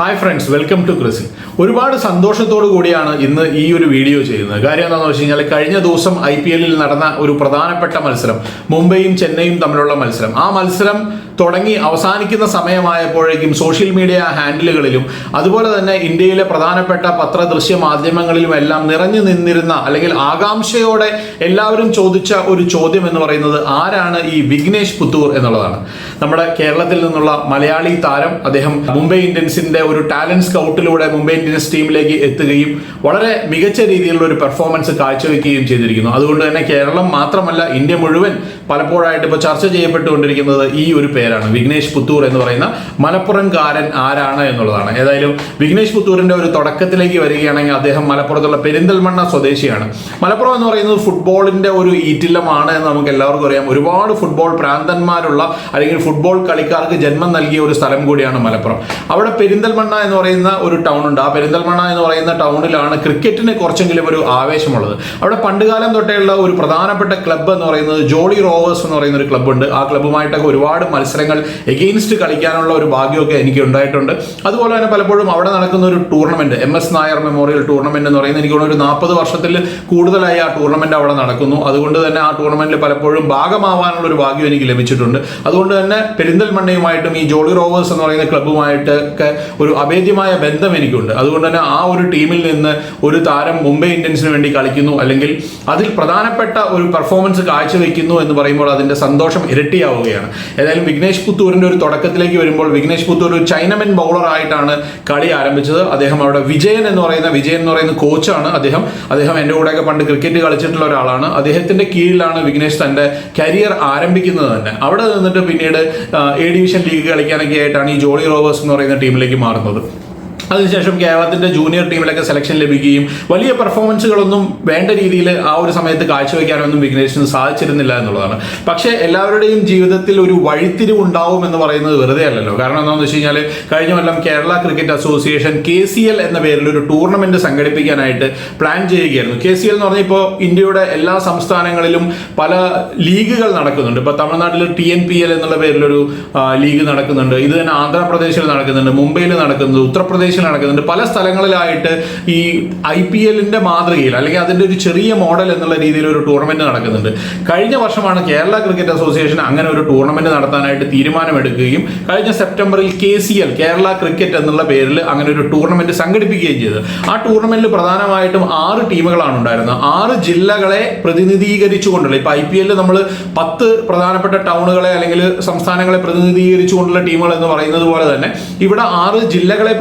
Hi friends welcome to ക്രിസിൽ ഒരുപാട് സന്തോഷത്തോടു കൂടിയാണ് ഇന്ന് ഈ ഒരു വീഡിയോ ചെയ്യുന്നത്. കാര്യം എന്താണെന്ന് വെച്ച് കഴിഞ്ഞാൽ കഴിഞ്ഞ ദിവസം ഐ പി എല്ലിൽ നടന്ന ഒരു പ്രധാനപ്പെട്ട മത്സരം മുംബൈയും ചെന്നൈയും തമ്മിലുള്ള മത്സരം. ആ മത്സരം തുടങ്ങി അവസാനിക്കുന്ന സമയമായപ്പോഴേക്കും സോഷ്യൽ മീഡിയ ഹാൻഡിലുകളിലും അതുപോലെ തന്നെ ഇന്ത്യയിലെ പ്രധാനപ്പെട്ട പത്ര ദൃശ്യ മാധ്യമങ്ങളിലും എല്ലാം നിറഞ്ഞു നിന്നിരുന്ന അല്ലെങ്കിൽ ആകാംക്ഷയോടെ എല്ലാവരും ചോദിച്ച ഒരു ചോദ്യം എന്ന് പറയുന്നത് ആരാണ് ഈ വിഘ്നേഷ് പുത്തൂർ എന്നുള്ളതാണ്. നമ്മുടെ കേരളത്തിൽ നിന്നുള്ള മലയാളി താരം അദ്ദേഹം മുംബൈ ഇന്ത്യൻസിന്റെ ഒരു ടാലന്റ് സ്കൗട്ടിലൂടെ മുംബൈ ഇന്ത്യൻസ് ടീമിലേക്ക് എത്തുകയും വളരെ മികച്ച രീതിയിലുള്ള ഒരു പെർഫോമൻസ് കാഴ്ചവെക്കുകയും ചെയ്തിരിക്കുന്നു. അതുകൊണ്ട് തന്നെ കേരളം മാത്രമല്ല ഇന്ത്യ മുഴുവൻ പലപ്പോഴായിട്ട് ഇപ്പോൾ ചർച്ച ചെയ്യപ്പെട്ടുകൊണ്ടിരിക്കുന്നത് ഈ ഒരു പേരാണ് വിഘ്നേഷ് പുത്തൂർ എന്ന് പറയുന്ന മലപ്പുറംകാരൻ ആരാണ് എന്നുള്ളതാണ്. ഏതായാലും വിഘ്നേഷ് പുത്തൂരിന്റെ ഒരു തുടക്കത്തിലേക്ക് വരികയാണെങ്കിൽ അദ്ദേഹം മലപ്പുറത്തുള്ള പെരിന്തൽമണ്ണ സ്വദേശിയാണ്. മലപ്പുറം എന്ന് പറയുന്നത് ഫുട്ബോളിന്റെ ഒരു ഈറ്റില്ലമാണ് എന്ന് നമുക്ക് എല്ലാവർക്കും അറിയാം. ഒരുപാട് ഫുട്ബോൾ പ്രാന്തന്മാരുള്ള അല്ലെങ്കിൽ ഫുട്ബോൾ കളിക്കാർക്ക് ജന്മം നൽകിയ ഒരു സ്ഥലം കൂടിയാണ് മലപ്പുറം. അവിടെ പെരിന്തൽമണ്ണ എന്ന് പറയുന്ന ഒരു ടൗൺ ഉണ്ട്. ആ പെരിന്തൽമണ്ണ എന്ന് പറയുന്ന ടൗണിലാണ് ക്രിക്കറ്റിന് കുറച്ചെങ്കിലും ഒരു ആവേശമുള്ളത്. അവിടെ പണ്ടുകാലം തൊട്ടേയുള്ള ഒരു പ്രധാനപ്പെട്ട ക്ലബ്ബ് എന്ന് പറയുന്നത് ജോളി റോവേഴ്സ് എന്ന് പറയുന്ന ഒരു ക്ലബ്ബുണ്ട് ആ ക്ലബ്ബുമായിട്ടൊക്കെ ഒരുപാട് മത്സരങ്ങൾ എഗെയിൻസ്റ്റ് കളിക്കാനുള്ള ഒരു ഭാഗ്യമൊക്കെ എനിക്ക് ഉണ്ടായിട്ടുണ്ട്. അതുപോലെ തന്നെ പലപ്പോഴും അവിടെ നടക്കുന്ന ഒരു tournament M S Nair memorial tournament എന്ന് പറയുന്നത് എനിക്ക് ഒരു നാൽപ്പത് വർഷത്തിൽ കൂടുതലായി ആ ടൂർണമെന്റ് അവിടെ നടക്കുന്നു. അതുകൊണ്ട് തന്നെ ആ ടൂർണമെന്റിൽ പലപ്പോഴും ഭാഗമാവാനുള്ള ഒരു ഭാഗ്യം എനിക്ക് ലഭിച്ചിട്ടുണ്ട്. അതുകൊണ്ട് തന്നെ പെരിന്തൽമണ്ണയുമായിട്ടും ഈ ജോളി റോവേഴ്സ് എന്ന് പറയുന്ന ക്ലബ്ബുമായിട്ട് ഒക്കെ ഒരു അഭേദ്യമായ ബന്ധം എനിക്കുണ്ട്. അതുകൊണ്ട് തന്നെ ആ ഒരു ടീമിൽ നിന്ന് ഒരു താരം മുംബൈ ഇന്ത്യൻസിന് വേണ്ടി കളിക്കുന്നു. അല്ലെങ്കിൽ അതിൽ പ്രധാനപ്പെട്ട ഒരു പെർഫോമൻസ് കാഴ്ചവെക്കുന്നു എന്ന് പറയുമ്പോൾ അതിന്റെ സന്തോഷം ഇരട്ടിയാവുകയാണ്. ഏതായാലും വിഘ്നേഷ് പുത്തൂരിന്റെ ഒരു തുടക്കത്തിലേക്ക് വരുമ്പോൾ വിഘ്നേഷ് പുത്തൂർ ഒരു ചൈനമൻ ബൗളർ ആയിട്ടാണ് കളി ആരംഭിച്ചത്. അദ്ദേഹം അവിടെ വിജയൻ എന്ന് പറയുന്ന വിജയൻ എന്ന് പറയുന്ന കോച്ചാണ് അദ്ദേഹം. അദ്ദേഹം എന്റെ കൂടെയൊക്കെ പണ്ട് ക്രിക്കറ്റ് കളിച്ചിട്ടുള്ള ഒരാളാണ്. അദ്ദേഹത്തിന്റെ കീഴിലാണ് വിഘ്നേഷ് തന്റെ കരിയർ ആരംഭിക്കുന്നത് തന്നെ. അവിടെ നിന്നിട്ട് പിന്നീട് എ ഡിവിഷൻ ലീഗ് കളിക്കാനൊക്കെ ആയിട്ടാണ് ഈ ജോളി റോവേഴ്സ് എന്ന് പറയുന്ന ടീമിലേക്ക് മാറുന്നത്. അതിനുശേഷം കേരളത്തിന്റെ ജൂനിയർ ടീമിലൊക്കെ സെലക്ഷൻ ലഭിക്കുകയും വലിയ പെർഫോമൻസുകളൊന്നും വേണ്ട രീതിയിൽ ആ ഒരു സമയത്ത് കാഴ്ചവെക്കാനൊന്നും വിഘ്നേഷിന് സാധിച്ചിരുന്നില്ല എന്നുള്ളതാണ്. പക്ഷേ എല്ലാവരുടെയും ജീവിതത്തിൽ ഒരു വഴിത്തിരിവ് ഉണ്ടാവും എന്ന് പറയുന്നത് വെറുതെ അല്ലല്ലോ. കാരണം എന്താണെന്ന് വെച്ച് കഴിഞ്ഞാൽ കഴിഞ്ഞ കൊല്ലം Kerala cricket association K C L എന്ന പേരിൽ ഒരു ടൂർണമെന്റ് സംഘടിപ്പിക്കാനായിട്ട് പ്ലാൻ ചെയ്യുകയായിരുന്നു. കെ സി എൽ എന്ന് പറഞ്ഞാൽ ഇപ്പോൾ ഇന്ത്യയുടെ എല്ലാ സംസ്ഥാനങ്ങളിലും പല ലീഗുകൾ നടക്കുന്നുണ്ട്. ഇപ്പോൾ തമിഴ്നാട്ടിൽ ടി എൻ പി എൽ എന്നുള്ള പേരിലൊരു ലീഗ് നടക്കുന്നുണ്ട്. ഇത് തന്നെ ആന്ധ്രാപ്രദേശിൽ നടക്കുന്നുണ്ട്. മുംബൈയിൽ നടക്കുന്നുണ്ട് ഉത്തർപ്രദേശിൽ നടക്കുന്നുണ്ട്. പല സ്ഥലങ്ങളിലായിട്ട് ഈ ഐ പി എല്ലിന്റെ മാതൃകയിൽ അല്ലെങ്കിൽ അതിന്റെ ഒരു ചെറിയ മോഡൽ എന്നുള്ള രീതിയിൽ ഒരു ടൂർണമെന്റ് നടക്കുന്നുണ്ട്. കഴിഞ്ഞ വർഷമാണ് കേരള ക്രിക്കറ്റ് അസോസിയേഷൻ അങ്ങനെ ഒരു ടൂർണമെന്റ് നടത്താനായിട്ട് തീരുമാനമെടുക്കുകയും കഴിഞ്ഞ സെപ്റ്റംബറിൽ K C L Kerala cricket എന്നുള്ള പേരിൽ അങ്ങനെ ഒരു ടൂർണമെന്റ് സംഘടിപ്പിക്കുകയും ചെയ്തത് ആ ടൂർണമെന്റിൽ പ്രധാനമായിട്ടും ആറ് ടീമുകളാണ് ഉണ്ടായിരുന്നത്. ആറ് ജില്ലകളെ പ്രതിനിധീകരിച്ചുകൊണ്ടുള്ള ഇപ്പൊ ഐ പി എല്ലിൽ നമ്മൾ പത്ത് പ്രധാനപ്പെട്ട ടൗണുകളെ അല്ലെങ്കിൽ സംസ്ഥാനങ്ങളെ പ്രതിനിധീകരിച്ചുകൊണ്ടുള്ള ടീമുകൾ എന്ന് പറയുന്നത് പോലെ തന്നെ ഇവിടെ ആറ് ജില്ലകളെ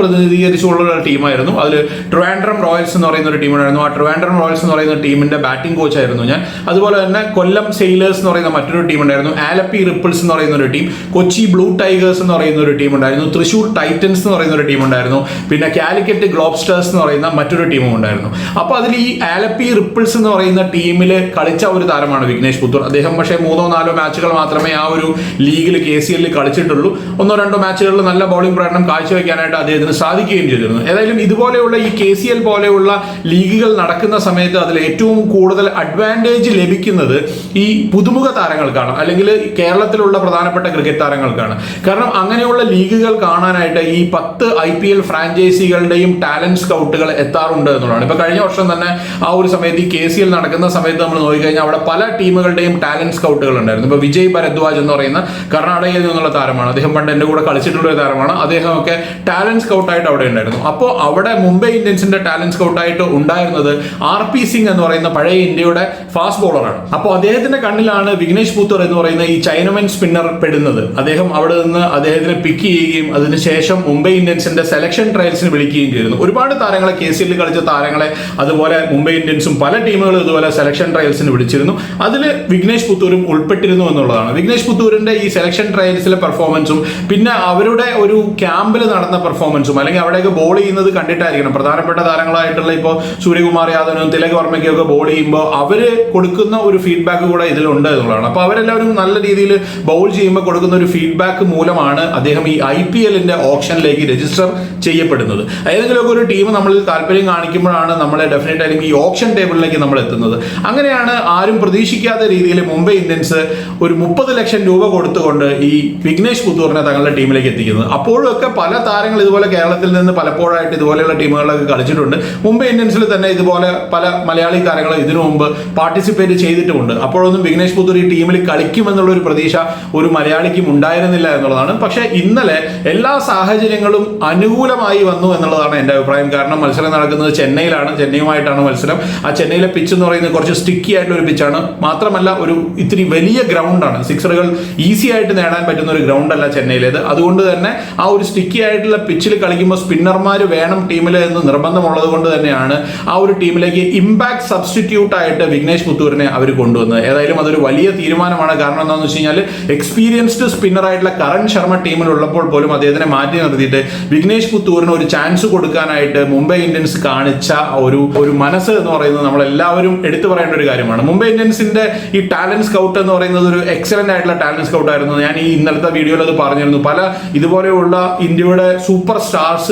പ്രതിനിധീകരിച്ചുകൊണ്ടുള്ള ടീമായിരുന്നു. അതിൽ ട്രിവാൻഡ്രം റോയൽസ് എന്ന് പറയുന്ന ഒരു ടീമുണ്ടായിരുന്നു. ആ ട്രിവാൻഡ്രം റോയൽസ് എന്ന് പറയുന്ന ടീമിന്റെ ബാറ്റിംഗ് കോച്ച് ആയിരുന്നു ഞാൻ. അതുപോലെ തന്നെ കൊല്ലം സെയിലേഴ്സ് എന്ന് പറയുന്ന മറ്റൊരു ടീം ഉണ്ടായിരുന്നു ആലപ്പി റിപ്പിൾസ് എന്ന് പറയുന്ന ഒരു ടീം. കൊച്ചി ബ്ലൂ ടൈഗേഴ്സ് എന്ന് പറയുന്ന ഒരു ടീം ഉണ്ടായിരുന്നു തൃശൂർ ടൈറ്റൻസ് എന്ന് പറയുന്ന ഒരു ടീം ഉണ്ടായിരുന്നു പിന്നെ കാലിക്കറ്റ് ഗ്ലോബ്സ്റ്റേഴ്സ് എന്ന് പറയുന്ന മറ്റൊരു ടീമും ഉണ്ടായിരുന്നു. അപ്പോൾ അതിൽ ഈ ആലപ്പി റിപ്പിൾസ് എന്ന് പറയുന്ന ടീമിൽ കളിച്ച ഒരു താരമാണ് വിഘ്നേഷ് പുത്തൂർ. അദ്ദേഹം പക്ഷേ മൂന്നോ നാലോ മാച്ചുകൾ മാത്രമേ ആ ഒരു ലീഗിൽ കെ സി എല്ലിൽ കളിച്ചിട്ടുള്ളൂ. ഒന്നോ രണ്ടോ മാച്ചുകളിൽ നല്ല ബൗളിംഗ് പ്രകടനം കാഴ്ചവെക്കാനായിട്ട് അദ്ദേഹത്തിന് സാധിക്കുകയും ചെയ്തിരുന്നു. ഏതായാലും ഇതുപോലെയുള്ള ഈ കെ സി എൽ പോലെയുള്ള ലീഗുകൾ നടക്കുന്ന സമയത്ത് അതിൽ ഏറ്റവും കൂടുതൽ അഡ്വാന്റേജ് ലഭിക്കുന്നത് ഈ പുതുമുഖ താരങ്ങൾക്കാണ് അല്ലെങ്കിൽ കേരളത്തിലുള്ള പ്രധാനപ്പെട്ട ക്രിക്കറ്റ് താരങ്ങൾക്കാണ്. കാരണം അങ്ങനെയുള്ള ലീഗുകൾ കാണാനായിട്ട് ഈ പത്ത് ഐ പി എൽ ഫ്രാഞ്ചൈസികളുടെയും ടാലന്റ് സ്കൗട്ടുകൾ എത്താറുണ്ട് എന്നുള്ളതാണ്. ഇപ്പൊ കഴിഞ്ഞ വർഷം തന്നെ ആ ഒരു സമയത്ത് ഈ കെ സി എൽ നടക്കുന്ന സമയത്ത് നമ്മൾ നോക്കിക്കഴിഞ്ഞാൽ അവിടെ പല ടീമുകളുടെയും ടാലന്റ് സ്കൗട്ടുകൾ ഉണ്ടായിരുന്നു. ഇപ്പൊ വിജയ് ഭരദ്വാജ് എന്ന് പറയുന്ന കർണാടകയിൽ നിന്നുള്ള താരമാണ്. അദ്ദേഹം പണ്ട് എന്റെ കൂടെ കളിച്ചിട്ടുള്ള ഒരു താരമാണ്. അദ്ദേഹമൊക്കെ ടാലന്റ് സ്കൗട്ടായിട്ട് അവിടെ ഉണ്ടായിരുന്നു. അപ്പോൾ അവിടെ മുംബൈ ഇന്ത്യൻസിന്റെ ടാലന്റ് സ്കൗട്ടായിട്ട് ഉണ്ടായിരുന്നത് ആർ പി സിംഗ് എന്ന് പറയുന്ന പഴയ ഇന്ത്യയുടെ ഫാസ്റ്റ് ബോളറാണ് അപ്പോൾ അദ്ദേഹത്തിന്റെ കണ്ണിലാണ് വിഘ്നേഷ് പൂത്തർ എന്ന് പറയുന്ന ഈ ചൈനമൻ സ്പിന്നർ പെടുന്നത്. അദ്ദേഹം അവിടെ നിന്ന് അദ്ദേഹത്തിനെ പിക്ക് ചെയ്യുകയും അതിനുശേഷം മുംബൈ ഇന്ത്യൻസിന്റെ സെലക്ഷൻ ട്രയൽസിന് വിളിക്കുകയും ചെയ്യുന്നു. ഒരുപാട് താരങ്ങളെ കെ സി എല്ലിൽ കളിച്ച താരങ്ങളെ അതുപോലെ മുംബൈ ഇന്ത്യൻസും പല ടീമുകളും ഇതുപോലെ സെലക്ഷൻ ട്രയൽസിന് വിളിച്ചിരുന്നു. അതിൽ വിഘ്നേഷ് പുത്തൂരും ഉൾപ്പെട്ടിരുന്നു എന്നുള്ളതാണ്. വിഘ്നേഷ് പുത്തൂരിന്റെ ഈ സെലക്ഷൻ ട്രയൽസിലെ പെർഫോമൻസും പിന്നെ അവരുടെ ഒരു ക്യാമ്പിൽ നടന്ന പെർഫോമൻസും അല്ലെങ്കിൽ അവിടെയൊക്കെ ബോൾ ചെയ്യുന്നത് കണ്ടിട്ടായിരിക്കണം. പ്രധാനപ്പെട്ട താരങ്ങളായിട്ടുള്ള ഇപ്പോൾ സൂര്യകുമാർ യാദവനും തിലക് വർമ്മയ്ക്കും ഒക്കെ ബോൾ ചെയ്യുമ്പോൾ അവർ കൊടുക്കുന്ന ഒരു ഫീഡ്ബാക്ക് കൂടെ ഇതിലുണ്ട് എന്നുള്ളതാണ്. അപ്പോൾ അവരെല്ലാവരും നല്ല രീതിയിൽ ബൗൾ ചെയ്യുമ്പോൾ കൊടുക്കുന്ന ഒരു ഫീഡ്ബാക്ക് മൂലമാണ് അദ്ദേഹം ഈ ഐ പി എല്ലിന്റെ ഓപ്ഷനിലേക്ക് രജിസ്റ്റർ ചെയ്യപ്പെടുന്നത്. ഏതെങ്കിലുമൊക്കെ ഒരു ടീം നമ്മളിൽ താല്പര്യം കാണിക്കുമ്പോഴാണ് നമ്മളെ ഡെഫിനറ്റ് ആയാലും ഈ ഓപ്ഷൻ ടേബിളിലേക്ക് നമ്മൾ എത്തുന്നത്. അങ്ങനെയാണ് ആരും പ്രതീക്ഷിക്കാത്ത രീതിയിൽ മുംബൈ ഇന്ത്യൻസ് ഒരു മുപ്പത് ലക്ഷം രൂപ കൊടുത്തുകൊണ്ട് ഈ വിഘ്നേഷ് പുത്തൂറിനെ തങ്ങളുടെ ടീമിലേക്ക് എത്തിക്കുന്നത്. അപ്പോഴൊക്കെ പല താരങ്ങൾ ഇതുപോലെ കേരളത്തിൽ നിന്ന് പലപ്പോഴായിട്ട് ഇതുപോലെയുള്ള ടീമുകളൊക്കെ കളിച്ചിട്ടുണ്ട്. മുംബൈ ഇന്ത്യൻസിൽ തന്നെ ഇതുപോലെ പല മലയാളി താരങ്ങൾ ഇതിനു മുമ്പ് പാർട്ടിസിപ്പേറ്റ് ചെയ്തിട്ടുമുണ്ട്. അപ്പോഴൊന്നും വിഘ്നേഷ് പുത്തൂർ ഈ ടീമിൽ കളിക്കുമെന്നുള്ള ഒരു പ്രതീക്ഷ ഒരു മലയാളിക്കും ഉണ്ടായിരുന്നില്ല എന്നുള്ളതാണ്. പക്ഷേ ഇന്നലെ എല്ലാ സാഹചര്യങ്ങളും അനുകൂലമായി വന്നു എന്നുള്ളതാണ് എന്റെ അഭിപ്രായം. കാരണം മത്സരം നടക്കുന്നത് ചെന്നൈയിലാണ്. ചെന്നൈയുമായിട്ടാണ് മത്സരം. ആ ചെന്നൈയിലെ പിച്ച് എന്ന് പറയുന്നത് കുറച്ച് സ്റ്റിക്കി ആയിട്ടുള്ള ഒരു പിച്ചാണ് മാത്രമല്ല ഒരു ഇത്തിരി വലിയ ഗ്രൗണ്ടാണ് സിക്സറുകൾ ഈസി ആയിട്ട് നേടാൻ പറ്റുന്ന ഒരു ഗ്രൗണ്ട് അല്ല ചെന്നൈയിലേത്. അതുകൊണ്ട് തന്നെ ആ ഒരു സ്റ്റിക്കി ആയിട്ടുള്ള പിച്ചിൽ കളിക്കുമ്പോൾ സ്പിന്നർമാർ വേണം ടീമിൽ എന്ന് നിർബന്ധമുള്ളത് കൊണ്ട് തന്നെയാണ് ആ ഒരു ടീമിലേക്ക് ഇമ്പാക്ട് സബ്സ്റ്റിറ്റ്യൂട്ട് ആയിട്ട് വിഘ്നേഷ് പുത്തൂരിനെ അവർ കൊണ്ടുവന്നത്. ഏതായാലും അതൊരു വലിയ തീരുമാനമാണ്. കാരണം എന്താണെന്ന് വെച്ച് കഴിഞ്ഞാൽ എക്സ്പീരിയൻസ്ഡ് സ്പിന്നർ ആയിട്ടുള്ള കരൺ ശർമ്മ ടീമിലുള്ളപ്പോൾ പോലും അദ്ദേഹത്തിനെ മാറ്റി നിർത്തിയിട്ട് വിഘ്നേഷ് പുത്തൂരിന് ഒരു ചാൻസ് കൊടുക്കാനായിട്ട് മുംബൈ ഇന്ത്യൻസ് കാണിച്ച ഒരു ഒരു മനസ്സ് എന്ന് പറയുന്നത് നമ്മളെല്ലാവരും എടുത്തു പറയേണ്ട ഒരു കാര്യമാണ്. മുംബൈ ഇന്ത്യൻസിന്റെ ഈ ടാലന്റ് സ്കൗട്ട് എന്ന് പറയുന്നത് ഒരു എക്സലന്റ് ആയിട്ടുള്ള ടാലന്റ് സ്കൗട്ട് ആയിരുന്നു. ഞാൻ ഈ ഇന്നലത്തെ വീഡിയോയിൽ അത് പറഞ്ഞിരുന്നു. പല ഇതുപോലെയുള്ള ഇന്ത്യയുടെ സൂപ്പർ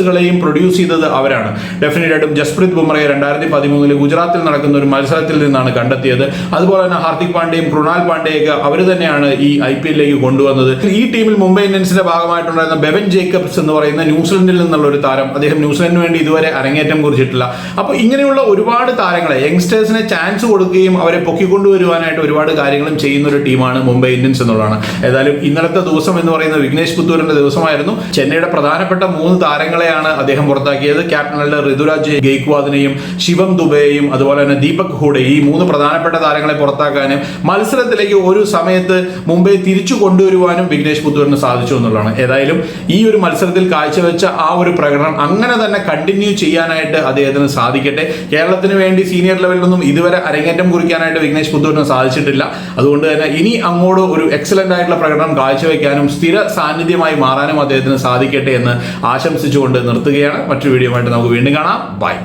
സ്റ്റാർസുകളെയും പ്രൊഡ്യൂസ് ചെയ്തത് അവരാണ്. ഡെഫിനറ്റ് ആയിട്ടും ജസ്പ്രീത് ബുംറയെ രണ്ടായിരത്തി പതിമൂന്നിൽ ഗുജറാത്തിൽ നടക്കുന്ന ഒരു മത്സരത്തിൽ നിന്നാണ് കണ്ടെത്തിയത്. അതുപോലെ തന്നെ ഹാർദിക് പാണ്ഡ്യയും കൃണാൽ പാണ്ഡ്യയൊക്കെ അവർ തന്നെയാണ് ഈ ഐ പി എല്ലിലേക്ക് കൊണ്ടുവന്നത്. ഈ ടീമിൽ മുംബൈ ഇന്ത്യൻസിന്റെ ഭാഗമായിട്ടുണ്ടായിരുന്ന ബെവൻ ജേക്കബ്സ് എന്ന് പറയുന്ന ന്യൂസിലൻഡിൽ നിന്നുള്ള ഒരു താരം. അദ്ദേഹം ന്യൂസിലൻഡിന് വേണ്ടി ഇതുവരെ അരങ്ങേറ്റം കുറിച്ചിട്ടില്ല. അപ്പോൾ ഇങ്ങനെയുള്ള ഒരുപാട് താരങ്ങളെ യങ്സ്റ്റേഴ്സിനെ ചാൻസ് കൊടുക്കുകയും അവരെ പൊക്കിക്കൊണ്ടുവരുവാനായിട്ട് ഒരുപാട് കാര്യങ്ങളും ചെയ്യുന്ന ഒരു ടീമാണ് മുംബൈ ഇന്ത്യൻസ് എന്നുള്ളതാണ്. ഏതായാലും ഇന്നലത്തെ ദിവസം എന്ന് പറയുന്ന വിഘ്നേഷ് പുത്തൂരിന്റെ ദിവസമായിരുന്നു. ചെന്നൈയുടെ പ്രധാനപ്പെട്ട മൂന്ന് താരങ്ങളെയാണ് അദ്ദേഹം പുറത്താക്കിയത്. ക്യാപ്റ്റനായിട്ടുള്ള ഋതുരാജ് ഗെയ്ക്വാദിനെയും ശിവം ദുബെയും അതുപോലെ തന്നെ ദീപക് ഹൂഡെ ഈ മൂന്ന് പ്രധാനപ്പെട്ട താരങ്ങളെ പുറത്താക്കാനും മത്സരത്തിലേക്ക് ഒരു സമയത്ത് മുംബൈ തിരിച്ചു കൊണ്ടുവരുവാനും വിഘ്നേഷ് പുത്തൂരിന് സാധിച്ചു എന്നുള്ളതാണ്. ഏതായാലും ഈ ഒരു മത്സരത്തിൽ കാഴ്ചവെച്ച ആ ഒരു പ്രകടനം അങ്ങനെ തന്നെ കണ്ടിന്യൂ ചെയ്യാനായിട്ട് അദ്ദേഹത്തിന് സാധിക്കട്ടെ. കേരളത്തിന് വേണ്ടി സീനിയർ ലെവലിലൊന്നും ഇതുവരെ അരങ്ങേറ്റം കുറിക്കാനായിട്ട് വിഘ്നേഷ് പുത്തൂരിന് സാധിച്ചിട്ടില്ല. അതുകൊണ്ട് തന്നെ ഇനി അങ്ങോട്ട് ഒരു എക്സലന്റ് ആയിട്ടുള്ള പ്രകടനം കാഴ്ചവെക്കാനും സ്ഥിര സാന്നിധ്യമായി മാറാനും അദ്ദേഹത്തിന് സാധിക്കട്ടെ എന്ന് ആശംസിച്ചുകൊണ്ട് നിർത്തുകയാണ്. മറ്റൊരു വീഡിയോ നമുക്ക് വീണ്ടും കാണാം. ബൈ